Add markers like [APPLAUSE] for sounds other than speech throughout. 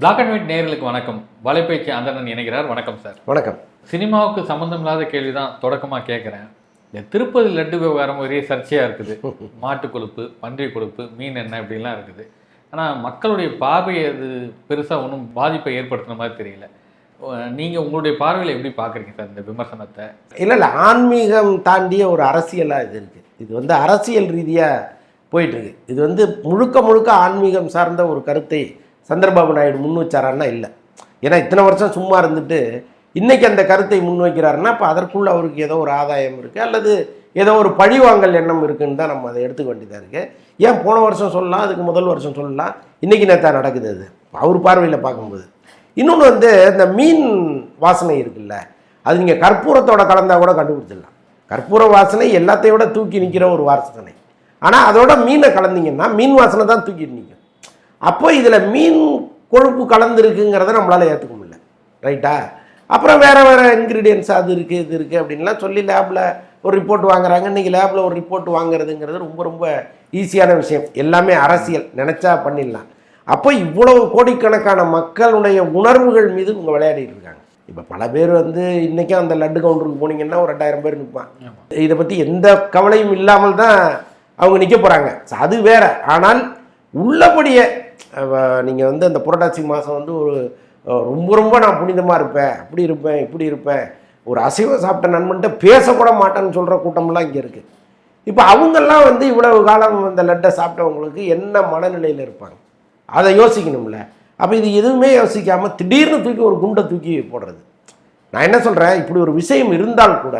Black and white நேயர்களுக்கு வணக்கம். வலைபேச்சு அந்தரன் இணைகிறார். வணக்கம் சார் வணக்கம். சினிமாவுக்கு சம்மந்தம் இல்லாத கேள்வி தான் தொடக்கமாக கேட்குறேன் இந்த திருப்பதி லட்டு விவகாரம் ஒரே சர்ச்சையாக இருக்குது. [LAUGHS] மாட்டு கொழுப்பு பன்றி கொழுப்பு மீன் எண்ணெய் இப்படிலாம் இருக்குது. ஆனால் மக்களுடைய பார்வையை அது பெருசாக ஒன்றும் பாதிப்பை ஏற்படுத்துன மாதிரி தெரியல. நீங்கள் உங்களுடைய பார்வையில் எப்படி பார்க்குறீங்க சார் இந்த விமர்சனத்தை? இல்லை இல்லை. ஆன்மீகம் தாண்டிய ஒரு அரசியலாக இது இருக்குது இது வந்து அரசியல் ரீதியாக போயிட்டுருக்கு இது வந்து முழுக்க முழுக்க ஆன்மீகம் சார்ந்த ஒரு கருத்தை சந்திரபாபு நாயுடு முன் வச்சாரான்னா இல்லை. ஏன்னா இத்தனை வருஷம் சும்மா இருந்துட்டு இன்னைக்கு அந்த கருத்தை முன் வைக்கிறாருன்னா இப்போ அதற்குள்ள அவருக்கு ஏதோ ஒரு ஆதாயம் இருக்குது அல்லது ஏதோ ஒரு பழிவாங்கல் எண்ணம் இருக்குன்னு தான் நம்ம அதை எடுத்துக்க வேண்டியதாக இருக்குது ஏன் போன வருஷம் சொல்லலாம் அதுக்கு முதல் வருஷம் சொல்லலாம். இன்றைக்கி நேத்தா நடக்குது அது. அவர் பார்வையில் பார்க்கும்போது. இன்னொன்று வந்து இந்த மீன் வாசனை இருக்குல்ல அது நீங்கள் கற்பூரத்தோட கலந்தா கூட கண்டுபிடிச்சிடலாம். கற்பூர வாசனை எல்லாத்தையும் விட தூக்கி நிற்கிற ஒரு வாசனை. ஆனால் அதோட மீனை கலந்தீங்கன்னா மீன் வாசனை தான் தூக்கிட்டு நிற்கும் அப்போ இதில் மீன் கொழுப்பு கலந்துருக்குங்கிறத நம்மளால் ஏற்றுக்க முடியல. ரைட்டா? அப்புறம் வேறு வேறு இன்க்ரீடியன்ஸ் அது இருக்குது இது இருக்குது அப்படின்லாம் சொல்லி லேபில் ஒரு ரிப்போர்ட் வாங்குறாங்க. இன்றைக்கி லேபில் ஒரு ரிப்போர்ட் வாங்குறதுங்கிறது ரொம்ப ரொம்ப ஈஸியான விஷயம். எல்லாமே அரசியல். நினச்சா பண்ணிடலாம். அப்போ இவ்வளவு கோடிக்கணக்கான மக்களுடைய உணர்வுகள் மீது இவங்க விளையாடிட்டு இருக்காங்க. இப்போ பல பேர் வந்து இன்றைக்கும் அந்த லட்டு கவுண்டருக்கு போனீங்கன்னா ஒரு ரெண்டாயிரம் பேர் நிற்பான் இதை பற்றி எந்த கவலையும் இல்லாமல் தான் அவங்க நிற்க போகிறாங்க அது வேற. ஆனால் உள்ளபடியே நீங்கள் வந்து அந்த புரட்டாசி மாதம் வந்து ஒரு ரொம்ப ரொம்ப நான் புனிதமாக இருப்பேன். அப்படி இருப்பேன் இப்படி இருப்பேன். ஒரு அசைவம் சாப்பிட்ட நண்பன்ட்ட பேசக்கூட மாட்டேன்னு சொல்கிற கூட்டம்லாம் இங்கே இருக்குது இப்போ அவங்கெல்லாம் வந்து இவ்வளவு காலம் அந்த லட்டை சாப்பிட்டவங்களுக்கு என்ன மனநிலையில் இருப்பாங்க? அதை யோசிக்கணும்ல. அப்போ இது எதுவுமே யோசிக்காமல் திடீர்னு தூக்கி ஒரு குண்டை தூக்கி போடுறது. நான் என்ன சொல்கிறேன் இப்படி ஒரு விஷயம் இருந்தால் கூட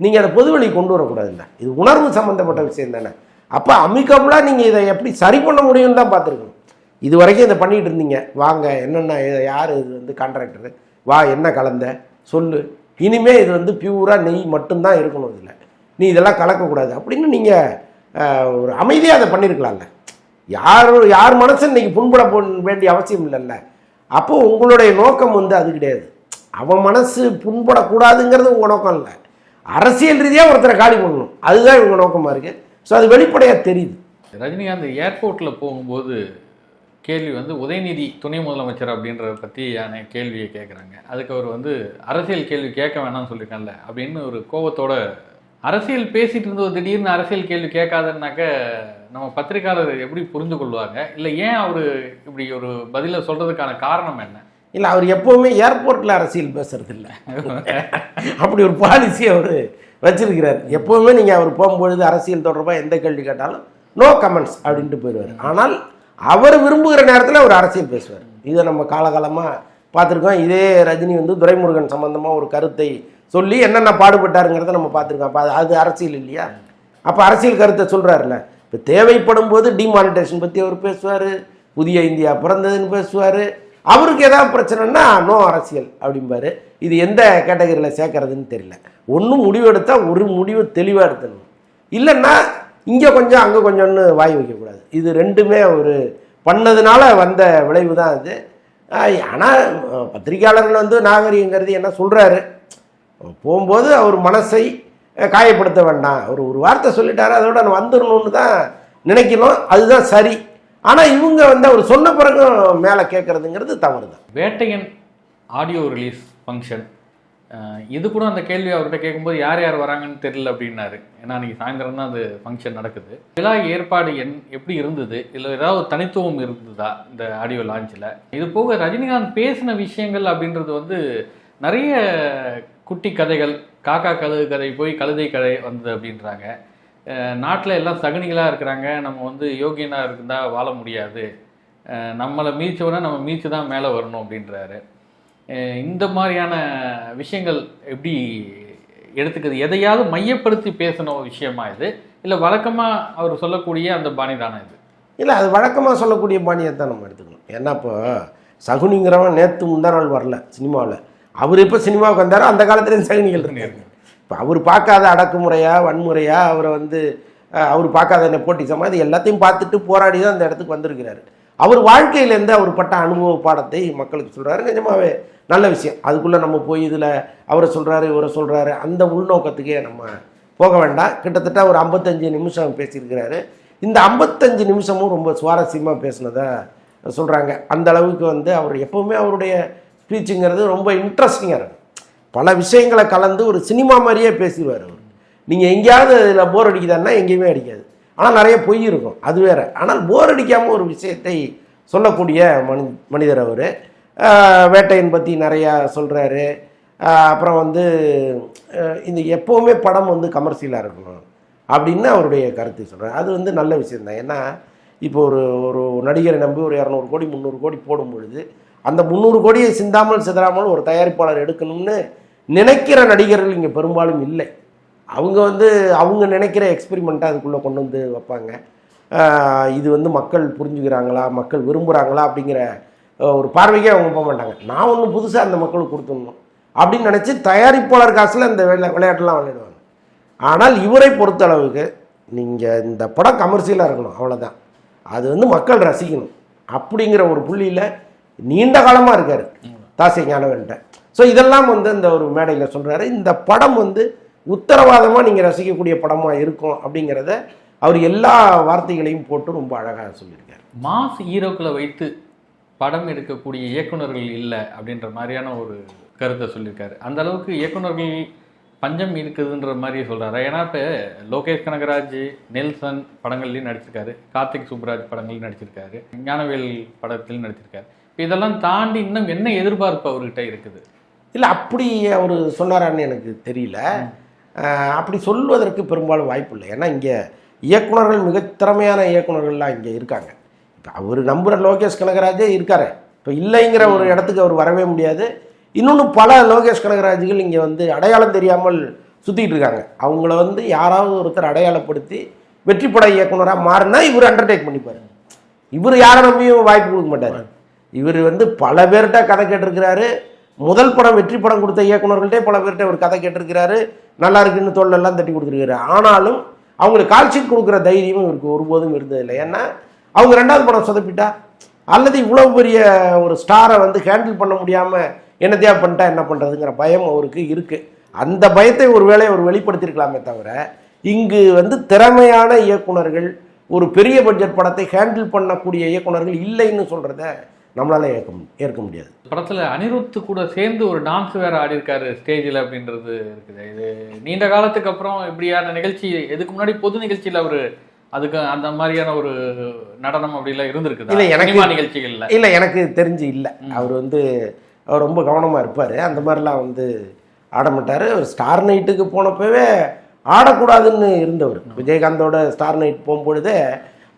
நீங்கள் அதை பொதுவெளி கொண்டு வரக்கூடாதுல்ல இது உணர்வு சம்மந்தப்பட்ட விஷயம் தானே. அப்போ அமிக்கபுளாக நீங்கள் இதை எப்படி சரி பண்ண முடியும்னு தான் பார்த்துருக்கணும். இது வரைக்கும் இதை பண்ணிகிட்டு இருந்தீங்க. வாங்க என்னென்ன யார் இது வந்து கான்ட்ராக்டரு வா என்ன கலந்த? சொல்லு. இனிமே இது வந்து பியூராக நெய் மட்டும்தான் இருக்கணும் இதில். நீ இதெல்லாம் கலக்கக்கூடாது. அப்படின்னு நீங்கள் ஒரு அமைதியாக அதை பண்ணியிருக்கலாம்ல யார் யார் மனசு இன்னைக்கு புண்பட போ வேண்டிய அவசியம் இல்லைல்ல. அப்போது உங்களுடைய நோக்கம் வந்து அது கிடையாது. அவன் மனசு புண்படக்கூடாதுங்கிறது உங்கள் நோக்கம் இல்லை. அரசியல் ரீதியாக ஒருத்தரை காலி பண்ணணும். அதுதான் இவங்க நோக்கமாக இருக்குது ஸோ அது வெளிப்படையாக தெரியுது. ரஜினிகாந்த் ஏர்போர்ட்டில் போகும்போது கேள்வி வந்து உதயநிதி துணை முதலமைச்சர் அப்படின்றத பற்றியான கேள்வியை கேட்குறாங்க அதுக்கு அவர் வந்து அரசியல் கேள்வி கேட்க வேணாம்னு சொல்லியிருக்காங்கல்ல அப்படின்னு ஒரு கோவத்தோட அரசியல் பேசிட்டு இருந்தவர் திடீர்னு அரசியல் கேள்வி கேட்காதன்னாக்க நம்ம பத்திரிக்கையாளர் எப்படி புரிந்து கொள்வாங்க? இல்லை ஏன் அவர் இப்படி ஒரு பதிலை சொல்றதுக்கான காரணம் என்ன? இல்லை அவர் எப்போவுமே ஏர்போர்ட்டில் அரசியல் பேசுறது இல்லை அப்படி ஒரு பாலிசி அவர் வச்சிருக்கிறார். எப்போவுமே நீங்கள் அவர் போகும்பொழுது அரசியல் தொடர்பாக எந்த கேள்வி கேட்டாலும் நோ கமெண்ட்ஸ் அப்படின்ட்டு போயிடுவார் ஆனால் அவர் விரும்புகிற நேரத்தில் அவர் அரசியல் பேசுவார். இதை நம்ம காலகாலமாக பார்த்துருக்கோம். இதே ரஜினி வந்து துரைமுருகன் சம்மந்தமாக ஒரு கருத்தை சொல்லி என்னென்ன பாடுபட்டாருங்கிறத நம்ம பார்த்துருக்கோம். அப்போ அது- அரசியல் இல்லையா? அப்போ அரசியல் கருத்தை சொல்கிறாருல்ல இப்போ தேவைப்படும் போது டிமானிட்டேஷன் பற்றி அவர் பேசுவார். புதிய இந்தியா பிறந்ததுன்னு பேசுவார். அவருக்கு ஏதாவது பிரச்சனைன்னா நோ அரசியல் அப்படிம்பாரு. இது எந்த கேட்டகரியில் சேர்க்கறதுன்னு தெரியல. ஒன்றும் முடிவு எடுத்தால் ஒரு முடிவு தெளிவாக எடுத்துடணும். இல்லைன்னா இங்கே கொஞ்சம் அங்கே கொஞ்சம்னு வாய் வைக்கக்கூடாது. இது ரெண்டுமே அவர் பண்ணதுனால வந்த விளைவு தான் அது. ஆனால் பத்திரிக்கையாளர்கள் வந்து நாகரிகங்கிறது என்ன சொல்கிறாரு போகும்போது அவர் மனசை காயப்படுத்த வேண்டாம். அவர் ஒரு வார்த்தை சொல்லிட்டாரு அதோட நான் வந்துடணும்னு தான் நினைக்கணும். அதுதான் சரி. ஆனால் இவங்க வந்து அவர் சொன்ன பிறகு மேலே கேட்குறதுங்கிறது தவறு தான் வேட்டையன் ஆடியோ ரிலீஸ் ஃபங்க்ஷன் இது கூட அந்த கேள்வி அவர்கிட்ட கேட்கும்போது யார் யார் வராங்கன்னு தெரியல அப்படின்னாரு. ஏன்னா அன்றைக்கி சாயந்தரம் தான் அது ஃபங்க்ஷன் நடக்குது. விழா ஏற்பாடு என் எப்படி இருந்தது? இல்லை ஏதாவது தனித்துவம் இருந்ததா இந்த ஆடியோ லான்ச்சில் இது போக ரஜினிகாந்த் பேசின விஷயங்கள் அப்படின்றது வந்து நிறைய குட்டி கதைகள் காக்கா கழுகு கதை போய் கழுதை கதை வந்தது அப்படின்றாங்க. நாட்டில் எல்லாம் சகுனிகளாக இருக்கிறாங்க. நம்ம வந்து யோகியனாக இருந்தால் வாழ முடியாது. நம்மளை மீச்சவனா நம்ம மீச்சு தான் மேலே வரணும் அப்படின்றாரு. இந்த மாதிரியான விஷயங்கள் எப்படி எடுத்துக்கிறது? எதையாவது மையப்படுத்தி பேசின ஒரு விஷயமா இது? இல்லை வழக்கமாக அவர் சொல்லக்கூடிய அந்த பாணி தானே இது? இல்லை அது வழக்கமாக சொல்லக்கூடிய பாணியை தான் நம்ம எடுத்துக்கணும். ஏன்னா இப்போ சகுனிங்கிறவன் நேற்று முந்தா நாள் வரல சினிமாவில். அவர் எப்போ சினிமாவுக்கு வந்தாரோ அந்த காலத்துலேயும் சகுனிகள் இருக்காரு இப்போ அவர் பார்க்காத அடக்குமுறையா வன்முறையா அவரை வந்து அவர் பார்க்காத நெப்போட்டிசமா இது எல்லாத்தையும் பார்த்துட்டு போராடி தான் அந்த இடத்துக்கு வந்திருக்கிறாரு. அவர் வாழ்க்கையிலேருந்து அவர் பட்ட அனுபவ பாடத்தை மக்களுக்கு சொல்கிறாரு நிஜமாவே நல்ல விஷயம். அதுக்குள்ளே நம்ம போய் இதில் அவரை சொல்கிறாரு இவரை சொல்கிறாரு அந்த உள்நோக்கத்துக்கே நம்ம போக வேண்டாம். கிட்டத்தட்ட ஒரு ஐம்பத்தஞ்சு நிமிஷம் பேசியிருக்கிறாரு. இந்த ஐம்பத்தஞ்சு நிமிஷமும் ரொம்ப சுவாரஸ்யமாக பேசினதை சொல்கிறாங்க அந்த அளவுக்கு வந்து அவர் எப்போவுமே அவருடைய ஸ்பீச்சுங்கிறது ரொம்ப இன்ட்ரெஸ்டிங்காக இருக்கும். பல விஷயங்களை கலந்து ஒரு சினிமா மாதிரியே பேசிடுவார் அவர். நீங்கள் எங்கேயாவது இதில் போர் அடிக்குதான்னா எங்கேயுமே அடிக்காது. ஆனால் நிறைய பொய் இருக்கும். அது வேறு. ஆனால் போர் அடிக்காமல் ஒரு விஷயத்தை சொல்லக்கூடிய மனி மனிதர் அவர். வேட்டையன் பற்றி நிறையா சொல்கிறாரு அப்புறம் வந்து இந்த எப்போவுமே படம் வந்து கமர்ஷியலாக இருக்கணும் அப்படின்னு அவருடைய கருத்தை சொல்கிறார் அது வந்து நல்ல விஷயந்தான் ஏன்னா இப்போ ஒரு ஒரு நடிகரை நம்பி ஒரு இரநூறு கோடி முந்நூறு கோடி போடும் பொழுது அந்த முந்நூறு கோடியை சிந்தாமல் சிதறாமல் ஒரு தயாரிப்பாளர் எடுக்கணும்னு நினைக்கிற நடிகர்கள் இங்கே பெரும்பாலும் இல்லை. அவங்க வந்து அவங்க நினைக்கிற எக்ஸ்பெரிமெண்ட்டை அதுக்குள்ளே கொண்டு வந்து வைப்பாங்க. இது வந்து மக்கள் புரிஞ்சுக்கிறாங்களா மக்கள் விரும்புகிறாங்களா அப்படிங்கிற ஒரு பார்வைக்கே அவங்க போக மாட்டாங்க. நான் ஒன்று புதுசாக அந்த மக்களுக்கு கொடுத்துடணும். அப்படின்னு நினச்சி தயாரிப்பாளர் காசில் இந்த விளை விளையாட்டுலாம் விளையாடுவாங்க. ஆனால் இவரை பொறுத்தளவுக்கு நீங்கள் இந்த படம் கமர்ஷியலாக இருக்கணும் அவ்வளோதான் அது வந்து மக்கள் ரசிக்கணும். அப்படிங்கிற ஒரு புள்ளியில் நீண்ட காலமாக இருக்கார் தாசை ஞானவன்ட்ட ஸோ இதெல்லாம் வந்து இந்த ஒரு மேடையில் சொல்கிறாரு இந்த படம் வந்து உத்தரவாதமாக நீங்கள் ரசிக்கக்கூடிய படமாக இருக்கும் அப்படிங்கிறத அவர் எல்லா வார்த்தைகளையும் போட்டு ரொம்ப அழகாக சொல்லியிருக்காரு. மாஸ் ஹீரோக்களை வைத்து படம் எடுக்கக்கூடிய இயக்குனர்கள் இல்லை அப்படின்ற மாதிரியான ஒரு கருத்தை சொல்லியிருக்காரு. அந்த அளவுக்கு இயக்குனர்கள் பஞ்சம் இருக்குதுன்ற மாதிரி சொல்றாரு. ஏன்னா இப்போ லோகேஷ் கனகராஜ் நெல்சன் படங்கள்லையும் நடிச்சிருக்காரு. கார்த்திக் சுப்ராஜ் படங்கள்லையும் நடிச்சிருக்காரு. ஞானவேல் படத்திலையும் நடிச்சிருக்காரு. இப்ப இதெல்லாம் தாண்டி இன்னும் என்ன எதிர்பார்ப்பு அவர்கிட்ட இருக்குது? இல்லை அப்படி அவர் சொன்னாரான்னு எனக்கு தெரியல. அப்படி சொல்வதற்கு பெரும்பாலும் வாய்ப்பு இல்லை. ஏன்னா இங்கே இயக்குனர்கள் மிக திறமையான இயக்குனர்கள்லாம் இங்கே இருக்காங்க. அவர் நம்புகிற லோகேஷ் கனகராஜே இருக்காரு. இப்போ இல்லைங்கிற ஒரு இடத்துக்கு அவர் வரவே முடியாது. இன்னொன்று பல லோகேஷ் கனகராஜுகள் இங்கே வந்து அடையாளம் தெரியாமல் சுற்றிட்டு இருக்காங்க. அவங்கள வந்து யாராவது ஒருத்தர் அடையாளப்படுத்தி வெற்றி பட இயக்குனராக மாறினா இவர் அண்டர்டேக் பண்ணிப்பார். இவர் யாரை நம்பியும் வாய்ப்பு கொடுக்க மாட்டார். இவர் வந்து பல பேர்கிட்ட கதை கேட்டிருக்கிறாரு. முதல் படம் வெற்றி படம் கொடுத்த இயக்குனர்கள்ட்டே பல பேர்கிட்ட ஒரு கதை கேட்டிருக்கிறாரு. நல்லா இருக்குன்னு தோல்லெல்லாம் தட்டி கொடுத்துருக்காரு ஆனாலும் அவங்களுக்கு கால்ஷீட் கொடுக்குற தைரியமும் இவருக்கு ஒருபோதும் இருந்ததில்லை. ஏன்னா அவங்க ரெண்டாவது படம் சொதப்பிட்டா? அல்லது இவ்வளவு பெரிய ஒரு ஸ்டாரை வந்து ஹேண்டில் பண்ண முடியாமல் என்னத்தையா பண்ணிட்டா என்ன பண்ணுறதுங்கிற பயம் அவருக்கு இருக்குது அந்த பயத்தை ஒரு வேளை அவர் வெளிப்படுத்தியிருக்கலாமே தவிர இங்கு வந்து திறமையான இயக்குனர்கள் ஒரு பெரிய பட்ஜெட் படத்தை ஹேண்டில் பண்ணக்கூடிய இயக்குனர்கள் இல்லைன்னு சொல்கிறத நம்மளால ஏற்க ஏற்க முடியாது. படத்துல அனிருத்து கூட சேர்ந்து ஒரு டான்ஸ் வேற ஆடி இருக்காரு ஸ்டேஜில் அப்படின்றது இருக்குது. இது நீண்ட காலத்துக்கு அப்புறம் இப்படியான நிகழ்ச்சி இதுக்கு முன்னாடி பொது நிகழ்ச்சியில் அவர் அதுக்கு அந்த மாதிரியான ஒரு நடனம் அப்படிலாம் இருந்திருக்குது? இல்ல, எனக்கு- சினிமா நிகழ்ச்சிகள்ல? இல்லை எனக்கு தெரிஞ்சு இல்லை. அவர் வந்து அவர் ரொம்ப கவனமாக இருப்பார். அந்த மாதிரிலாம் வந்து ஆட மாட்டார் அவர் ஸ்டார் நைட்டுக்கு போனப்பவே ஆடக்கூடாதுன்னு இருந்தவர். விஜயகாந்தோட ஸ்டார் நைட் போகும்பொழுதே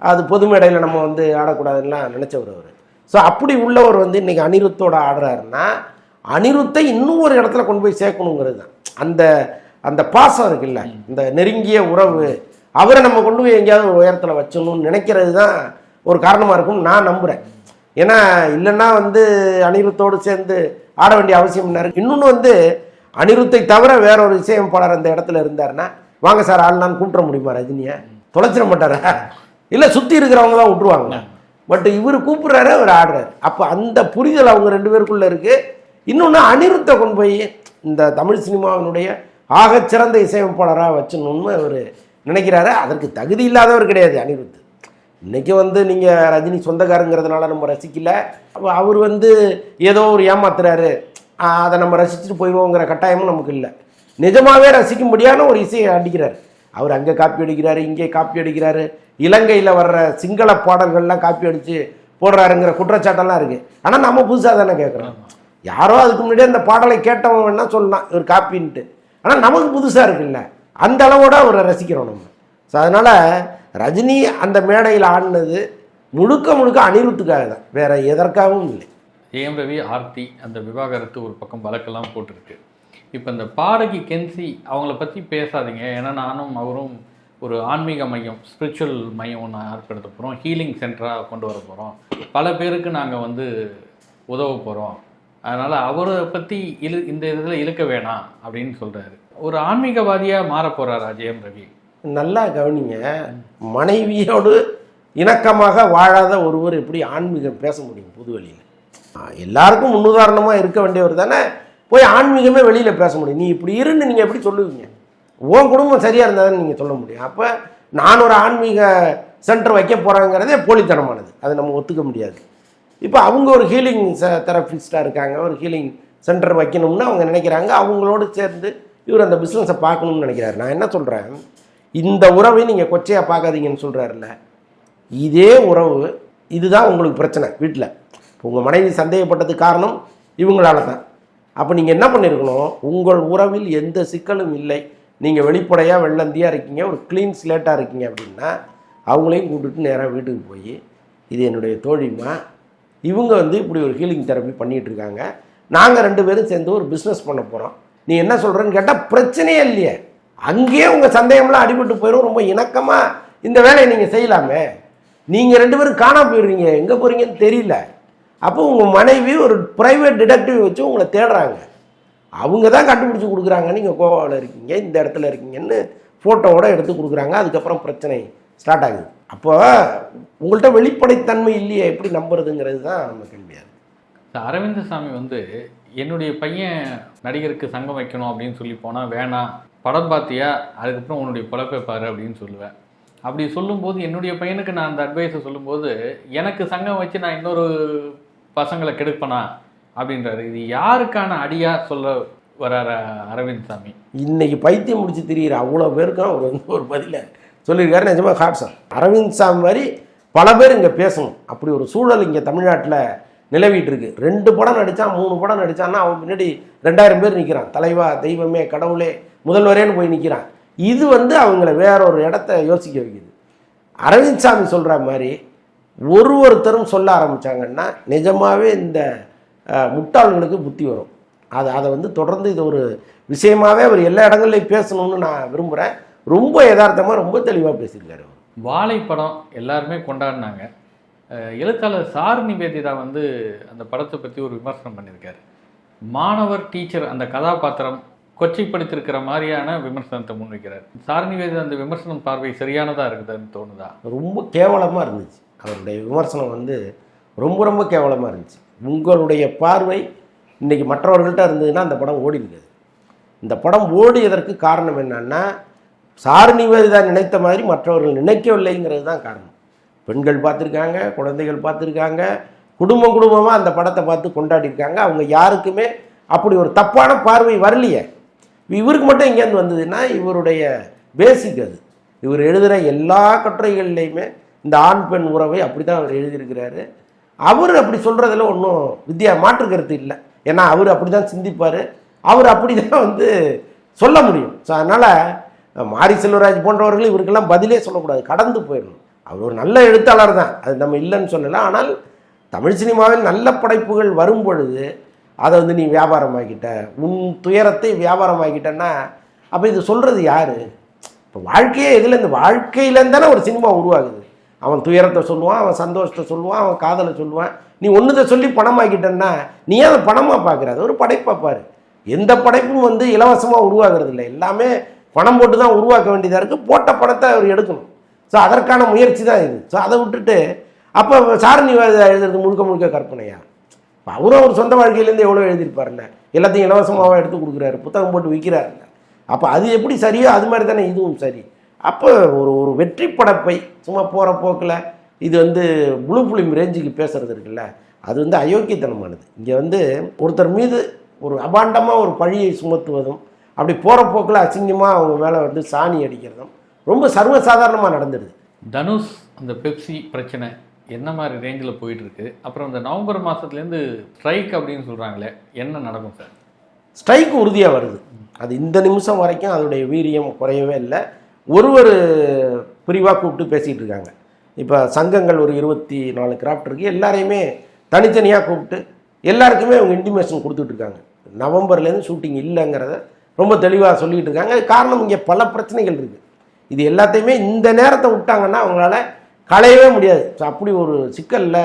அது பொது மேடையில் நம்ம வந்து ஆடக்கூடாதுன்னுலாம் நினச்சவர் அவர். ஸோ அப்படி உள்ளவர் வந்து இன்னைக்கு அனிருத்தோட ஆடுறாருன்னா அனிருத்தை இன்னும் ஒரு இடத்துல கொண்டு போய் சேர்க்கணுங்கிறது தான். அந்த அந்த பாசம் இருக்குல்ல. இந்த நெருங்கிய உறவு அவரை நம்ம கொண்டு போய் எங்கேயாவது ஒரு உயரத்தில் வச்சணும்னு நினைக்கிறது தான் ஒரு காரணமாக இருக்கும். நான் நம்புகிறேன் ஏன்னா இல்லைன்னா வந்து அனிருத்தோடு சேர்ந்து ஆட வேண்டிய அவசியம் என்ன இருக்கு? இன்னொன்று வந்து அனிருத்தை தவிர வேற ஒரு இசையமைப்பாளர் அந்த இடத்துல இருந்தாருன்னா வாங்க சார் ஆள்னான்னு கூப்பிட முடியுமா ரஜினியை? தொலைச்சிட மாட்டாரா? இல்லை சுற்றி இருக்கிறவங்க தான் விட்டுருவாங்க பட் இவர் கூப்பிடுறாரு அவர் ஆடுறாரு. அப்போ அந்த புரிதல் அவங்க ரெண்டு பேருக்குள்ளே இருக்குது இன்னொன்று அனிருத்தை கொண்டு போய் இந்த தமிழ் சினிமாவினுடைய ஆகச்சிறந்த இசையமைப்பாளராக வச்சணும்னு அவர் நினைக்கிறாரு அதற்கு தகுதி இல்லாதவர் கிடையாது அனிருத். இன்னைக்கு வந்து நீங்கள் ரஜினி சொந்தக்காரங்கிறதுனால நம்ம ரசிக்கல. அப்ப அவர் வந்து ஏதோ ஒரு ஏமாத்துறாரு. அதை நம்ம ரசிச்சுட்டு போயிடுவோங்கிற கட்டாயமும் நமக்கு இல்லை. நிஜமாவே ரசிக்கும்படியான ஒரு இசையை அடிக்கிறார். அவர் அங்கே காப்பி அடிக்கிறாரு இங்கே காப்பி அடிக்கிறாரு. இலங்கையில் வர்ற சிங்கள பாடல்கள்லாம் காப்பி அடித்து போடுறாருங்கிற குற்றச்சாட்டெல்லாம் இருக்குது ஆனால் நம்ம புதுசாக தானே கேட்குறோம் யாரோ அதுக்கு முன்னாடியே அந்த பாடலை கேட்டவன் வேணா சொல்லலாம் இவர் காப்பின்ட்டு. ஆனால் நமக்கு புதுசாக இருக்குல்ல. அந்த அளவோட அவரை ரசிக்கிறோம் நம்ம. ஸோ அதனால் ரஜினி அந்த மேடையில் ஆடினது முழுக்க முழுக்க அனிருத்துக்காக தான். வேற எதற்காகவும் இல்லை. ஏம் ரவி ஆர்த்தி அந்த விவாகரத்து ஒரு பக்கம் வழக்கெல்லாம் போட்டிருக்கு. இப்போ இந்த பாடகி கென்சி அவங்கள பற்றி பேசாதீங்க. ஏன்னா நானும் அவரும் ஒரு ஆன்மீக மையம் ஸ்பிரிச்சுவல் மையம் ஒன்று ஏற்படுத்த போகிறோம் ஹீலிங் சென்டராக கொண்டு வர போகிறோம் பல பேருக்கு நாங்கள் வந்து உதவ போகிறோம் அதனால் அவரை பற்றி இழு இந்த இதில் இழுக்க வேணாம் அப்படின்னு சொல்கிறாரு ஒரு ஆன்மீகவாதியாக மாற போகிறாரா ஜெயம் ரவி? நல்லா கவனிங்க. மனைவியோடு இணக்கமாக வாழாத ஒருவர் எப்படி ஆன்மீகம் பேச முடியும் புதுவெளியில் எல்லாருக்கும் முன்னுதாரணமாக இருக்க வேண்டியவர் தானே. போய் ஆன்மீகமே வெளியில் பேச முடியும். நீ இப்படி இருன்னு நீங்கள் எப்படி சொல்லுவீங்க? உன் குடும்பம் சரியாக இருந்தால் தானே நீங்கள் சொல்ல முடியும். அப்போ நான் ஒரு ஆன்மீக சென்டர் வைக்க போகிறாங்கிறதே போலித்தனமானது. அதை நம்ம ஒத்துக்க முடியாது. இப்போ அவங்க ஒரு ஹீலிங் தெரபிஸ்டாக இருக்காங்க. ஒரு ஹீலிங் சென்டர் வைக்கணும்னு அவங்க நினைக்கிறாங்க. அவங்களோடு சேர்ந்து இவர் அந்த பிஸ்னஸை பார்க்கணும்னு நினைக்கிறார். நான் என்ன சொல்கிறேன் இந்த உறவை நீங்கள் கொச்சையாக பார்க்காதீங்கன்னு சொல்கிறாருல்ல இதே உறவு இதுதான் உங்களுக்கு பிரச்சனை வீட்டில் உங்கள் மனைவி சந்தேகப்பட்டது காரணம் இவங்களால தான் அப்போ நீங்கள் என்ன பண்ணியிருக்கணும் உங்கள் உறவில் எந்த சிக்கலும் இல்லை. நீங்கள் வெளிப்படையாக வெள்ளந்தியாக இருக்கீங்க ஒரு க்ளீன் ஸ்லேட்டாக இருக்கீங்க அப்படின்னா அவங்களையும் கூப்பிட்டுட்டு நேராக வீட்டுக்கு போய் இது என்னுடைய தோழிமா இவங்க வந்து இப்படி ஒரு ஹீலிங் தெரப்பி பண்ணிகிட்டு இருக்காங்க. நாங்கள் ரெண்டு பேரும் சேர்ந்து ஒரு பிஸ்னஸ் பண்ண போகிறோம் நீ என்ன சொல்கிறேன்னு கேட்டால் பிரச்சனையே இல்லையே. அங்கேயே உங்கள் சந்தேகம்லாம் அடிபட்டு போயிடும் ரொம்ப இணக்கமாக இந்த வேலையை நீங்கள் செய்யலாமே. நீங்கள் ரெண்டு பேரும் காணாம போயிடுறீங்க. எங்கே போகிறீங்கன்னு தெரியல. அப்போ உங்கள் மனைவி ஒரு ப்ரைவேட் டிடெக்டிவ் வச்சு உங்களை தேடுறாங்க. அவங்க தான் கண்டுபிடிச்சி கொடுக்குறாங்க. நீங்கள் கோவாவில் இருக்கீங்க இந்த இடத்துல இருக்கீங்கன்னு ஃபோட்டோவோட எடுத்து கொடுக்குறாங்க. அதுக்கப்புறம் பிரச்சனை ஸ்டார்ட் ஆகுது. அப்போ உங்கள்கிட்ட வெளிப்படைத்தன்மை இல்லையே. எப்படி நம்புறதுங்கிறது தான் நம்ம கேள்வியாக இருக்குது அரவிந்த சாமி வந்து என்னுடைய பையன் நடிகருக்கு சங்கம் வைக்கணும் அப்படின்னு சொல்லி போனால் வேணாம் படம் பார்த்தியா? அதுக்கப்புறம் உன்னுடைய பிழப்பை பாரு அப்படின்னு சொல்லுவேன். அப்படி சொல்லும்போது என்னுடைய பையனுக்கு நான் அந்த அட்வைஸை சொல்லும்போது எனக்கு சங்கம் வச்சு நான் இன்னொரு பசங்களை கெடுப்பனா? அப்படின்றாரு. இது யாருக்கான அடியா சொல்ல வரார அரவிந்த் சாமி. இன்னைக்கு பைத்தியம் முடிச்சு திரியிற அவ்வளோ பேருக்கும் அவர் வந்து ஒரு பதிலை சொல்லியிருக்காரு. நிஜமாக ஹாட் சார் அரவிந்த் சாமி மாதிரி பல பேர் இங்கே பேசணும். அப்படி ஒரு சூழல் இங்கே தமிழ்நாட்டில் நிலவிட்டு இருக்கு ரெண்டு படம் நடித்தான் மூணு படம் நடித்தான்னா அவன் முன்னாடி ரெண்டாயிரம் பேர் நிற்கிறான் தலைவா தெய்வமே கடவுளே முதல்வரேன்னு போய் நிற்கிறான் இது வந்து அவங்கள வேற ஒரு இடத்த யோசிக்க வைக்குது. அரவிந்த் சாமி சொல்கிற மாதிரி ஒரு ஒருத்தரும் சொல்ல ஆரம்பித்தாங்கன்னா நிஜமாகவே இந்த முட்டாள்களுக்கு புத்தி வரும். அது அதை வந்து தொடர்ந்து இது ஒரு விஷயமாகவே அவர் எல்லா இடங்கள்லையும் பேசணும்னு நான் விரும்புகிறேன் ரொம்ப யதார்த்தமாக ரொம்ப தெளிவாக பேசியிருக்காரு அவர். வாழை எல்லாருமே கொண்டாடினாங்க. எழுத்தாளர் சார் நிவேதிதா வந்து அந்த படத்தை பற்றி ஒரு விமர்சனம் பண்ணியிருக்காரு. மாணவர் டீச்சர் அந்த கதாபாத்திரம் கொச்சைப்படுத்திருக்கிற மாதிரியான விமர்சனத்தை முன்வைக்கிறார். சார் நிவேதிதா அந்த விமர்சனம் பார்வை சரியானதாக இருக்குதுன்னு தோணுதா? ரொம்ப கேவலமாக இருந்துச்சு. அவருடைய விமர்சனம் வந்து ரொம்ப ரொம்ப கேவலமாக இருந்துச்சு. உங்களுடைய பார்வை இன்றைக்கி மற்றவர்கள்ட்ட இருந்ததுன்னா அந்த படம் ஓடி இருக்குது இந்த படம் ஓடியதற்கு காரணம் என்னன்னா சார் நிவேதிதா நினைத்த மாதிரி மற்றவர்கள் நினைக்கவில்லைங்கிறது தான் காரணம். பெண்கள் பார்த்துருக்காங்க குழந்தைகள் பார்த்துருக்காங்க குடும்பம் குடும்பமாக அந்த படத்தை பார்த்து கொண்டாடிருக்காங்க அவங்க யாருக்குமே அப்படி ஒரு தப்பான பார்வை வரலையே. இவருக்கு மட்டும் எங்கேருந்து வந்ததுன்னா இவருடைய பேசிக் அது. இவர் எழுதுகிற எல்லா கட்டுரைகள்லையுமே இந்த ஆண் பெண் உறவை அப்படி தான் அவர் எழுதியிருக்கிறாரு. அவர் அப்படி சொல்கிறதுல ஒன்றும் வித்தியா மாற்று கருத்து இல்லை. ஏன்னா அவர் அப்படி தான் சிந்திப்பார். அவர் அப்படி தான் வந்து சொல்ல முடியும். ஸோ அதனால் மாரி செல்வராஜ் போன்றவர்கள் இவருக்கெல்லாம் பதிலே சொல்லக்கூடாது. கடந்து போயிடணும். அவர் ஒரு நல்ல எழுத்தாளர் தான். அது நம்ம இல்லைன்னு சொல்லலாம் ஆனால் தமிழ் சினிமாவில் நல்ல படைப்புகள் வரும் பொழுது அதை வந்து நீ வியாபாரமாக்கிட்ட உன் துயரத்தை வியாபாரமாக்கிட்டன்னா அப்போ இது சொல்கிறது யார்? இப்போ வாழ்க்கையே இதில் இந்த வாழ்க்கையிலேருந்து தானே ஒரு சினிமா உருவாகுது. அவன் துயரத்தை சொல்லுவான் அவன் சந்தோஷத்தை சொல்லுவான் அவன் காதலை சொல்லுவான். நீ ஒன்றுதை சொல்லி பணமாக்கிட்டன்னா நீ ஏன் அதை பணமாக பார்க்குற அது ஒரு படைப்பாக பாரு. எந்த படைப்பும் வந்து இலவசமாக உருவாகிறது இல்லை எல்லாமே பணம் போட்டு தான் உருவாக்க வேண்டியதாக இருக்குது போட்ட பணத்தை அவர் எடுக்கணும். ஸோ அதற்கான முயற்சி தான் இது. ஸோ அதை விட்டுட்டு அப்போ சாரணி எழுதுறது முழுக்க முழுக்க கற்பனையா? இப்போ அவரும் அவர் சொந்த வாழ்க்கையிலேருந்து எவ்வளோ எழுதியிருப்பாருல்ல எல்லாத்தையும் இலவசமாக எடுத்து கொடுக்குறாரு புத்தகம் போட்டு விற்கிறாருல்ல அப்போ அது எப்படி சரியோ அது மாதிரி தானே இதுவும் சரி. அப்போ ஒரு ஒரு வெற்றி படப்பை சும்மா போகிற போக்கில் இது வந்து ப்ளூ ஃபிலிம் ரேஞ்சுக்கு பேசுகிறது இருக்குல்ல அது வந்து அயோக்கியத்தனமானது. இங்கே வந்து ஒருத்தர் மீது ஒரு அபாண்டமாக ஒரு பழியை சுமத்துவதும் அப்படி போகிற போக்கில் அசிங்கமாக அவங்க மேலே வந்து சாணி அடிக்கிறதும் ரொம்ப சர்வசாதாரணமாக நடந்துடுது. தனுஷ் அந்த பெப்சி பிரச்சனை என்ன மாதிரி ரேஞ்சில் போயிட்டு இருக்கு அப்புறம் இந்த நவம்பர் மாதத்துலேருந்து ஸ்ட்ரைக் அப்படின்னு சொல்கிறாங்களே என்ன நடக்கும் சார்? ஸ்ட்ரைக் உறுதியாக வருது. அது இந்த நிமிஷம் வரைக்கும் அதோடைய வீரியம் குறையவே இல்லை. ஒரு ஒரு பிரிவாக கூப்பிட்டு பேசிகிட்டு இருக்காங்க. இப்போ சங்கங்கள் ஒரு இருபத்தி நாலு கிராஃப்ட் இருக்குது எல்லாரையுமே தனித்தனியாக கூப்பிட்டு எல்லாருக்குமே அவங்க இன்டிமேஷன் கொடுத்துட்டு இருக்காங்க. நவம்பர்லேருந்து ஷூட்டிங் இல்லைங்கிறத ரொம்ப தெளிவாக சொல்லிட்டு இருக்காங்க. காரணம் இங்கே பல பிரச்சனைகள் இருக்குது இது எல்லாத்தையுமே இந்த நேரத்தை விட்டாங்கன்னா அவங்களால களையவே முடியாது. ஸோ அப்படி ஒரு சிக்கலில்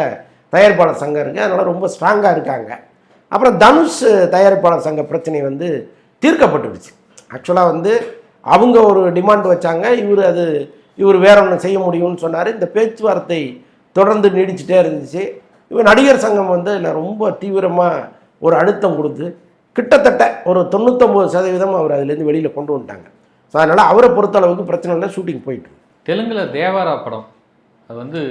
தயாரிப்பாளர் சங்கம் இருக்குது அதனால் ரொம்ப ஸ்ட்ராங்காக இருக்காங்க. அப்புறம் தனுஷ் தயாரிப்பாளர் சங்க பிரச்சனை வந்து தீர்க்கப்பட்டுடுச்சு. ஆக்சுவலாக வந்து அவங்க ஒரு டிமாண்ட் வச்சாங்க. இவர் அது இவர் வேற ஒன்று செய்ய முடியும்னு சொன்னார். இந்த பேச்சுவார்த்தை தொடர்ந்து நீடிச்சுட்டே இருந்துச்சு. இவர் நடிகர் சங்கம் வந்து இதில் ரொம்ப தீவிரமாக ஒரு அழுத்தம் கொடுத்து கிட்டத்தட்ட ஒரு தொண்ணூத்தொம்பது சதவீதம் அவர் அதுலேருந்து வெளியில் கொண்டு வந்துட்டாங்க. ஸோ அதனால் அவரை பொறுத்த அளவுக்கு பிரச்சனை இல்லை ஷூட்டிங் போயிட்டு. தெலுங்கில் தேவாரா படம் அது வந்து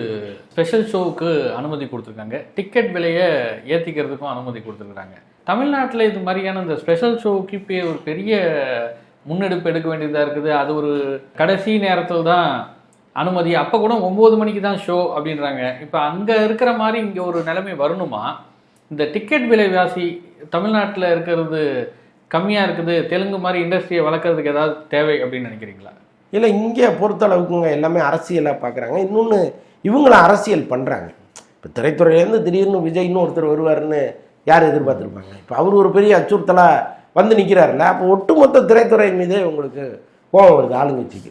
ஸ்பெஷல் ஷோவுக்கு அனுமதி கொடுத்துருக்காங்க. டிக்கெட் விலையை ஏற்றிக்கிறதுக்கும் அனுமதி கொடுத்துருக்குறாங்க தமிழ்நாட்டில் இது மாதிரியான இந்த ஸ்பெஷல் ஷோவுக்கு இப்போ ஒரு பெரிய முன்னெடுப்பு எடுக்க வேண்டியதாக இருக்குது. அது ஒரு கடைசி நேரத்தில் தான் அனுமதி. அப்போ கூட ஒம்பது மணிக்கு தான் ஷோ அப்படின்றாங்க. இப்போ அங்கே இருக்கிற மாதிரி இங்கே ஒரு நிலைமை வரணுமா? இந்த டிக்கெட் விலைவாசி தமிழ்நாட்டில் இருக்கிறது கம்மியாக இருக்குது தெலுங்கு மாதிரி இண்டஸ்ட்ரியை வளர்க்குறதுக்கு ஏதாவது தேவை அப்படின்னு நினைக்கிறீங்களா? இல்லை இங்கே பொறுத்தளவுக்குங்க எல்லாமே அரசியலாக பார்க்குறாங்க இன்னொன்று இவங்கள அரசியல் பண்ணுறாங்க இப்போ திரைத்துறையிலேருந்து திடீர்னு விஜய்னு ஒருத்தர் வருவாருன்னு யார் எதிர்பார்த்துருப்பாங்க? இப்போ அவர் ஒரு பெரிய அச்சுறுத்தலாக வந்து நிற்கிறாருல்ல அப்போ ஒட்டுமொத்த திரைத்துறை மீதே உங்களுக்கு கோபம் வருது ஆளுங்கட்சிக்கு.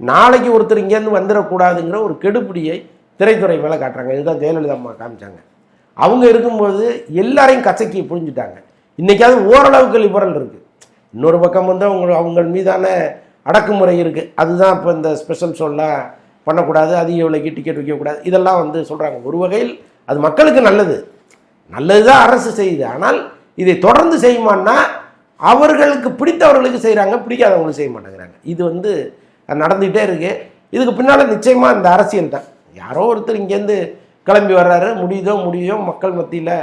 நாளைக்கு ஒருத்தர் இங்கேருந்து வந்துடக்கூடாதுங்கிற ஒரு கெடுபிடியை திரைத்துறை மேலே காட்டுறாங்க. இதுதான் ஜெயலலிதா அம்மா காமிச்சாங்க. அவங்க இருக்கும்போது எல்லாரையும் கசக்கி புரிஞ்சுட்டாங்க இன்றைக்காவது ஓரளவுக்கு லிபரல் இருக்குது இன்னொரு பக்கம் வந்து அவங்க அவங்க மீதான அடக்குமுறை இருக்குது அதுதான் இப்போ இந்த ஸ்பெஷல் ஷோலாம் பண்ணக்கூடாது அதிக விலைக்கு டிக்கெட் வைக்கக்கூடாது இதெல்லாம் வந்து சொல்கிறாங்க ஒரு வகையில் அது மக்களுக்கு நல்லது. நல்லது தான் அரசு செய்யுது. ஆனால் இதை தொடர்ந்து செய்யுமான்னா அவர்களுக்கு பிடித்தவர்களுக்கு செய்கிறாங்க பிடிக்காதவங்களுக்கு செய்ய மாட்டேங்கிறாங்க. இது வந்து நடந்துகிட்டே இருக்குது இதுக்கு பின்னால் நிச்சயமாக இந்த அரசியல் தான். யாரோ ஒருத்தர் இங்கேருந்து கிளம்பி வர்றாரு. முடியுதோ முடியுதோ மக்கள் மத்தியில்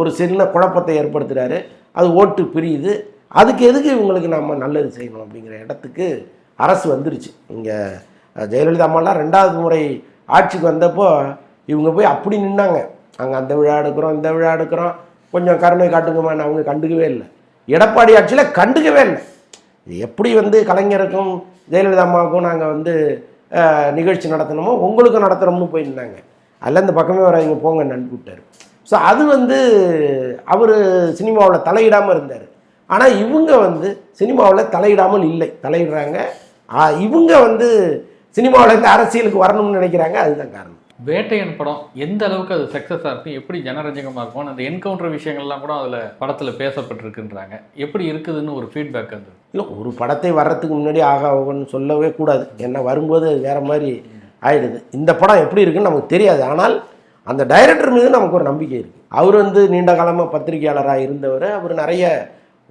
ஒரு சின்ன குழப்பத்தை ஏற்படுத்துகிறாரு அது ஓட்டு பிரியுது. அதுக்கு எதுக்கு இவங்களுக்கு நம்ம நல்லது செய்யணும் அப்படிங்கிற இடத்துக்கு அரசு வந்துருச்சு. இங்கே ஜெயலலிதா அம்மாலாம் ரெண்டாவது முறை ஆட்சிக்கு வந்தப்போ இவங்க போய் அப்படி நின்னாங்க. அங்கே அந்த விழா எடுக்கிறோம் இந்த விழா எடுக்கிறோம். கொஞ்சம் கருணை காட்டுங்கம்மான்னு அவங்க கண்டுக்கவே இல்லை. எடப்பாடி ஆட்சியில் கண்டுக்கவே இல்லை. இது எப்படி வந்து கலைஞருக்கும் ஜெயலலிதா அம்மாவுக்கும் நாங்கள் வந்து நிகழ்ச்சி நடத்தணுமோ உங்களுக்கும் நடத்துகிறோம்னு போய் அதில் இந்த பக்கமே வராதீங்க போங்கன்னு அனுப்பி ஸோ அது வந்து அவர் சினிமாவில் தலையிடாமல் இருந்தார். ஆனால் இவங்க வந்து சினிமாவில் தலையிடாமல் இல்லை. தலையிடுறாங்க. இவங்க வந்து சினிமாவில் இருந்து அரசியலுக்கு வரணும்னு நினைக்கிறாங்க. அதுதான் காரணம். வேட்டையன் படம் எந்த அளவுக்கு அது சக்ஸஸாக இருக்கும் எப்படி ஜனரஞ்சகமாக இருக்கும் அந்த என்கவுண்டர் விஷயங்கள்லாம் கூட அதில் படத்தில் பேசப்பட்டிருக்குன்றாங்க. எப்படி இருக்குதுன்னு ஒரு ஃபீட்பேக் அது இல்லை ஒரு படத்தை வர்றதுக்கு முன்னாடி ஆகா ஓகன்னு சொல்லவே கூடாது. ஏன்னா வரும்போது அது வேற மாதிரி ஆயிடுது. இந்த படம் எப்படி இருக்குன்னு நமக்கு தெரியாது. ஆனால் அந்த டைரக்டர் மீது நமக்கு ஒரு நம்பிக்கை இருக்குது அவர் வந்து நீண்ட காலமாக பத்திரிகையாளராக இருந்தவர் அவர் நிறைய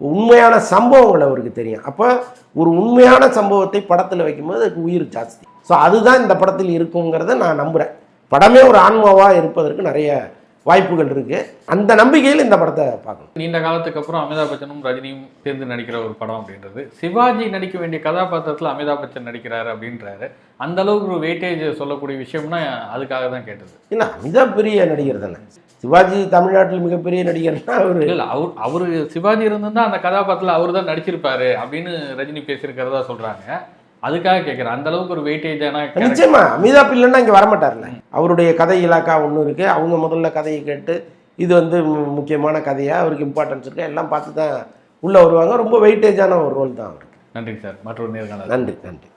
உண்மையான சம்பவங்கள் அவருக்கு தெரியும். அப்போ ஒரு உண்மையான சம்பவத்தை படத்தில் வைக்கும்போது அதுக்கு உயிர் ஜாஸ்தி. ஸோ அதுதான் இந்த படத்தில் இருக்குங்கிறத நான் நம்புகிறேன் படமே ஒரு ஆன்மாவாக இருப்பதற்கு நிறைய வாய்ப்புகள் இருக்குது அந்த நம்பிக்கையில் இந்த படத்தை பார்க்கணும். நீண்ட காலத்துக்கு அப்புறம் அமிதாப் பச்சனும் ரஜினியும் சேர்ந்து நடிக்கிற ஒரு படம் அப்படின்றது. சிவாஜி நடிக்க வேண்டிய கதாபாத்திரத்தில் அமிதாப் பச்சன் நடிக்கிறாரு அப்படின்றாரு. அந்த அளவுக்கு ஒரு வெயிட்டேஜ் சொல்லக்கூடிய விஷயம்னா அதுக்காக தான் கேட்டது. இல்லை அமிதாப் பெரிய நடிகர் தானே. சிவாஜி தமிழ்நாட்டில் மிகப்பெரிய நடிகர்னா அவர் இல்ல அவர் அவரு சிவாஜி இருந்திருந்தா அந்த கதாபாத்திரத்தில் அவர் தான் நடிச்சிருப்பாரு அப்படின்னு ரஜினி பேசியிருக்கிறதா சொல்றாங்க. அதுக்காக கேட்குறேன் அந்த அளவுக்கு ஒரு வெயிட்டேஜான நிச்சயமா அமிதாப் இல்லைன்னா இங்கே வரமாட்டார்ல அவருடைய கதை இலாக்கா ஒன்று இருக்கு. அவங்க முதல்ல கதையை கேட்டு இது வந்து முக்கியமான கதையா அவருக்கு இம்பார்ட்டன்ஸ் இருக்கு எல்லாம் பார்த்து தான் உள்ளே வருவாங்க. ரொம்ப வெயிட்டேஜான ஒரு ரோல் தான் அவருக்கு. நன்றி சார். மற்றொரு நேர்காணல். நன்றி நன்றி.